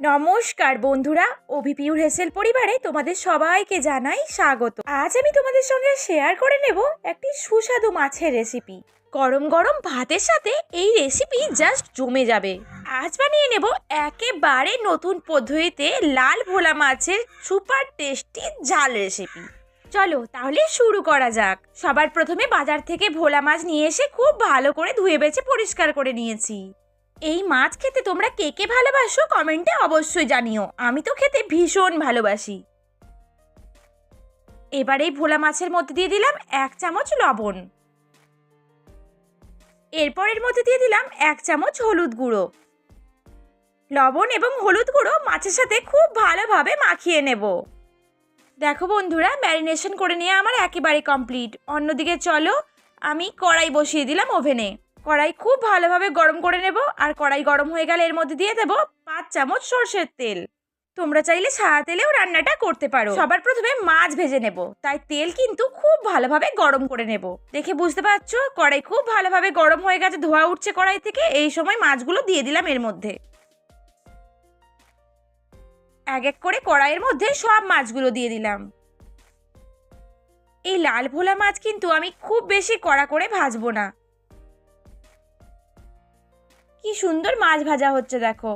নমস্কার বন্ধুরা অভিপিউর হেসেল পরিবারে তোমাদের সবাইকে জানাই স্বাগত। আজ আমি তোমাদের সঙ্গে শেয়ার করে নেব একটি সুস্বাদু মাছের রেসিপি গরম গরম ভাতের সাথে এই রেসিপি জাস্ট জমে যাবে। আজ বানিয়ে নেব একেবারে নতুন পদ্ধতিতে লাল ভোলা মাছের সুপার টেস্টি ঝাল রেসিপি চলো তাহলে শুরু করা যাক। সবার প্রথমে বাজার থেকে ভোলা মাছ নিয়ে এসে খুব ভালো করে ধুয়ে বেছে পরিষ্কার করে নিয়েছি। এই মাছ খেতে তোমরা কে কে ভালোবাসো কমেন্টে অবশ্যই জানিও। আমি তো খেতে ভীষণ ভালোবাসি। এবার এই ভোলা মাছের মধ্যে দিয়ে দিলাম এক চামচ লবণ। এরপর এর মধ্যে দিয়ে দিলাম এক চামচ হলুদ গুঁড়ো। লবণ এবং হলুদ গুঁড়ো মাছের সাথে খুব ভালোভাবে মাখিয়ে নেব। দেখো বন্ধুরা, ম্যারিনেশন করে নিয়ে আমার একেবারে কমপ্লিট। অন্যদিকে চলো, আমি কড়াই বসিয়ে দিলাম ওভেনে। কড়াই খুব ভালোভাবে গরম করে নেব, আর কড়াই গরম হয়ে গেলে এর মধ্যে দিয়ে দেবো পাঁচ চামচ সর্ষের তেল। তোমরা চাইলে সাদা তেলেও রান্নাটা করতে পারো। সবার প্রথমে মাছ ভেজে নেব, তাই তেল কিন্তু খুব ভালোভাবে গরম করে নেব। দেখে বুঝতে পারছ? কড়াই খুব ভালোভাবে গরম হয়ে গেছে, ধোয়া উঠছে কড়াই থেকে, এই সময় মাছগুলো দিয়ে দিলাম এর মধ্যে। এক এক করে কড়াইয়ের মধ্যে সব মাছগুলো দিয়ে দিলাম। এই লাল ভোলা মাছ কিন্তু আমি খুব বেশি কড়া করে ভাজবো না। কি সুন্দর মাছ ভাজা হচ্ছে, দেখো।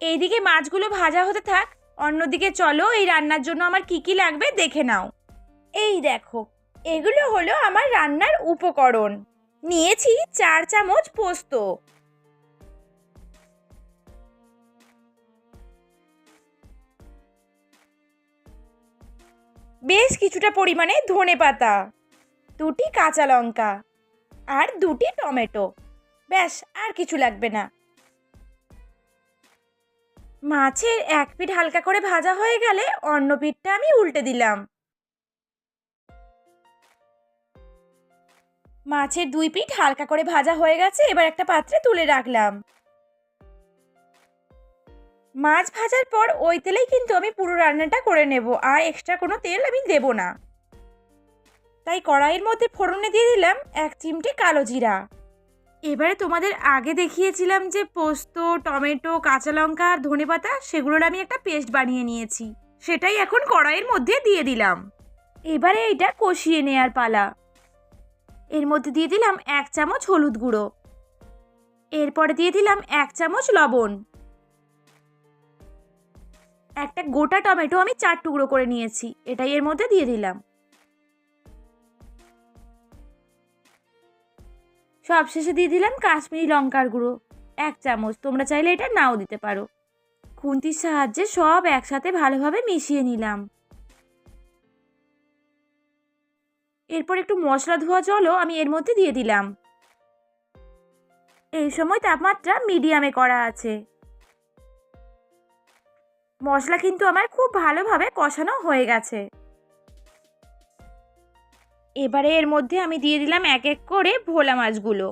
এইদিকে মাছগুলো ভাজা হতে থাক, অন্যদিকে চলো, এই রান্নার জন্য আমার কি কি লাগবে দেখে নাও। এই দেখো, এগুলো হলো আমার রান্নার উপকরণ। নিয়েছি চার চামচ পোস্ত। বেশ কিছুটা পরিমাণে ধনে পাতা দুটি কাঁচা লঙ্কা, আর দুটি টমেটো। ব্যাস, আর কিছু লাগবে না। মাছের এক পিঠ হালকা করে ভাজা হয়ে গেলে অন্য পিঠটা আমি উল্টে দিলাম। মাছের দুই পিঠ হালকা করে ভাজা হয়ে গেছে, এবার একটা পাত্রে তুলে রাখলাম। মাছ ভাজার পর ওই তেলেই কিন্তু আমি পুরো রান্নাটা করে নেব, আর এক্সট্রা কোনো তেল আমি দেব না। তাই কড়াইয়ের মধ্যে ফোড়নে দিয়ে দিলাম এক চিমটি কালো জিরা। এবারে তোমাদের আগে দেখিয়েছিলাম যে পোস্ত, টমেটো, কাঁচা লঙ্কা আর ধনে পাতা, সেগুলোর আমি একটা পেস্ট বানিয়ে নিয়েছি। সেটাই এখন কড়াইয়ের মধ্যে দিয়ে দিলাম। এবারে এইটা কষিয়ে নেয়ার পালা। এর মধ্যে দিয়ে দিলাম এক চামচ হলুদ গুঁড়ো। এরপরে দিয়ে দিলাম এক চামচ লবণ। একটা গোটা টমেটো আমি চার টুকরো করে নিয়েছি। এটাই এর মধ্যে দিয়ে দিলাম। সব শেষে দিয়ে দিলাম কাশ্মীরি লঙ্কার গুঁড়ো। এক চামচ, তোমরা চাইলে এটা নাও দিতে পারো। খুন্তির সাহায্যে সব একসাথে ভালোভাবে মিশিয়ে নিলাম। এরপর একটু মশলা ধোয়া জলও আমি এর মধ্যে দিয়ে দিলাম। এই সময় তাপমাত্রা মিডিয়ামে করা আছে। মশলা কিন্তু আমার খুব ভালোভাবে কষানো হয়ে গেছে। এবারে এর মধ্যে আমি দিয়ে দিলাম এক এক করে ভোলা মাছগুলো।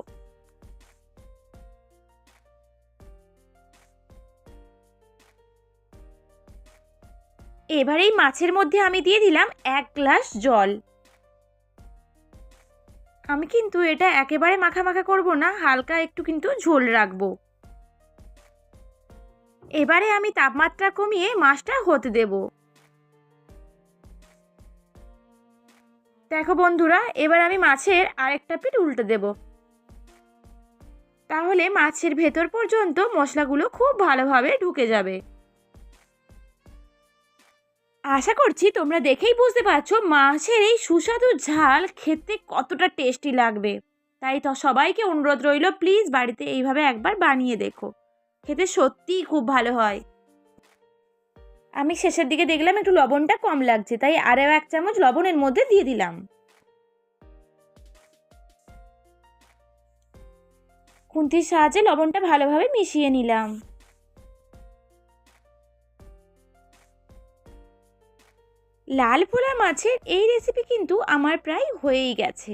এবারে এই মাছের মধ্যে আমি দিয়ে দিলাম এক গ্লাস জল। আমি কিন্তু এটা একেবারে মাখা মাখা করব না, হালকা একটু কিন্তু ঝোল রাখব। এবারে আমি তাপমাত্রা কমিয়ে মাছটা হতে দেব। দেখো বন্ধুরা, এবার আমি মাছের আরেকটা পিঠ উল্টে দেব। তাহলে মাছের ভেতর পর্যন্ত মশলাগুলো খুব ভালোভাবে ঢুকে যাবে। আশা করছি তোমরা দেখেই বুঝতে পারছ মাছের এই সুস্বাদু ঝাল খেতে কতটা টেস্টি লাগবে। তাই তো সবাইকে অনুরোধ রইল, প্লিজ বাড়িতে এইভাবে একবার বানিয়ে দেখো। খেতে সত্যিই খুব ভালো হয়। আমি শেষের দিকে দেখলাম একটু লবণটা কম লাগছে, তাই আরও এক চামচ লবণের মধ্যে দিয়ে দিলাম। খুন্তির সাহায্যে লবণটা ভালোভাবে মিশিয়ে নিলাম। লাল ভোলা মাছের এই রেসিপি কিন্তু আমার প্রায় হয়েই গেছে।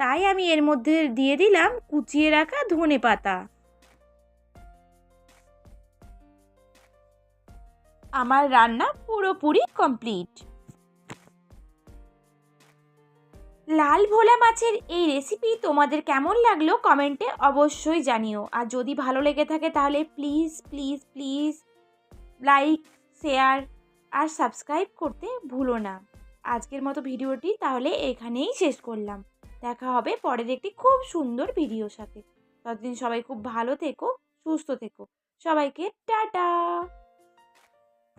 তাই আমি এর মধ্যে দিয়ে দিলাম কুচিয়ে রাখা ধনে পাতা আমার রান্না পুরোপুরি কমপ্লিট লাল ভোলা মাছের এই রেসিপি তোমাদের কেমন লাগল কমেন্টে অবশ্যই জানিও। আর যদি ভালো লেগে থাকে তাহলে please please please like share R subscribe করতে ভুলো না। আজকের মতো ভিডিওটি তাহলে এখানেই শেষ করলাম। দেখা হবে পরের একটি খুব সুন্দর ভিডিওর সাথে। ততদিন সবাই খুব ভালো থেকো, সুস্থ থেকো। সবাইকে টাটা!